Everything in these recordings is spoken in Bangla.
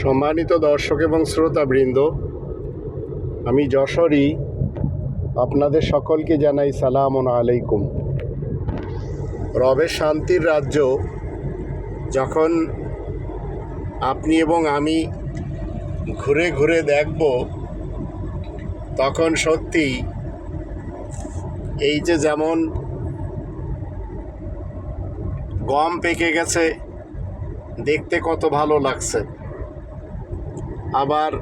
সম্মানিত দর্শক এবং শ্রোতাবৃন্দ, আমি যশোরই আপনাদের সকলকে জানাই সালাম আলাইকুম। রবে শান্তির রাজ্য, যখন আপনি এবং আমি ঘুরে ঘুরে দেখব, তখন সত্যি এই যে যেমন গম পেকে গেছে, দেখতে কত ভালো লাগছে। আবার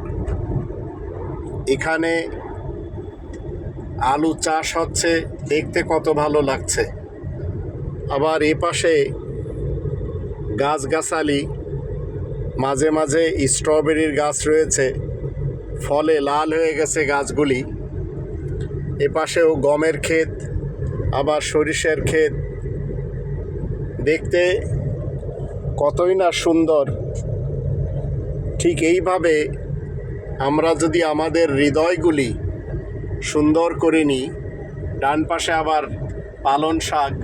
এখানে আলু চাষ হচ্ছে, দেখতে কত ভালো লাগছে। আবার এ পাশে গাছগাছালি, মাঝে মাঝে স্ট্রবেরির গাছ রয়েছে, ফলে লাল হয়ে গেছে গাছগুলি। এ পাশেও গমের ক্ষেত, আবার সরিষের ক্ষেত। দেখতে কতই না সুন্দর। ঠিক এইভাবে আমরা যদি আমাদের হৃদয়গুলি সুন্দর করে নিই, ডান পাশে আবার পালন শাক,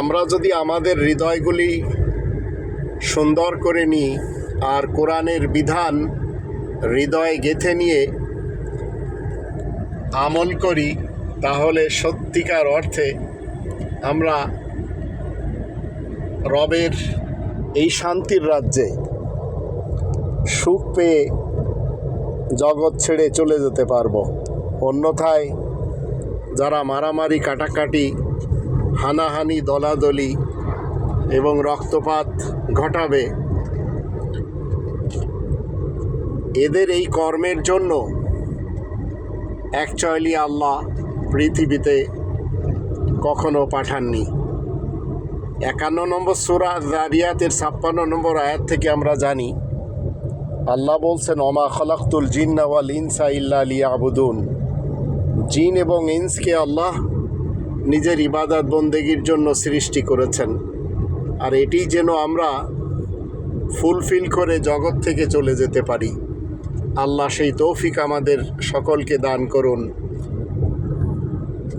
আমরা যদি আমাদের হৃদয়গুলি সুন্দর করে নিই আর কোরআনের বিধান হৃদয়ে গেঁথে নিয়ে আমল করি, তাহলে সত্যিকার অর্থে আমরা রবের এই শান্তির রাজ্যে সুখ পেয়ে জগৎ ছেড়ে চলে যেতে পারব। অন্যথায় যারা মারামারি, কাটাকাটি, হানাহানি, দলাদলি এবং রক্তপাত ঘটাবে, এদের এই কর্মের জন্য অ্যাকচুয়ালি আল্লাহ পৃথিবীতে কখনো পাঠাননি। একান্ন নম্বর সুরা জারিয়াতের ছাপ্পান্ন নম্বর আয়াত থেকে আমরা জানি, আল্লাহ বলছেন অমা খলাক্তুল জিন্না ওয়াল ইনসা ইল্লা লিয়া আবুদুন জিন এবং ইন্সকে আল্লাহ নিজের ইবাদত বন্দেগীর জন্য সৃষ্টি করেছেন। আর এটি যেন আমরা ফুলফিল করে জগৎ থেকে চলে যেতে পারি। আল্লাহ সেই তৌফিক আমাদের সকলকে দান করুন।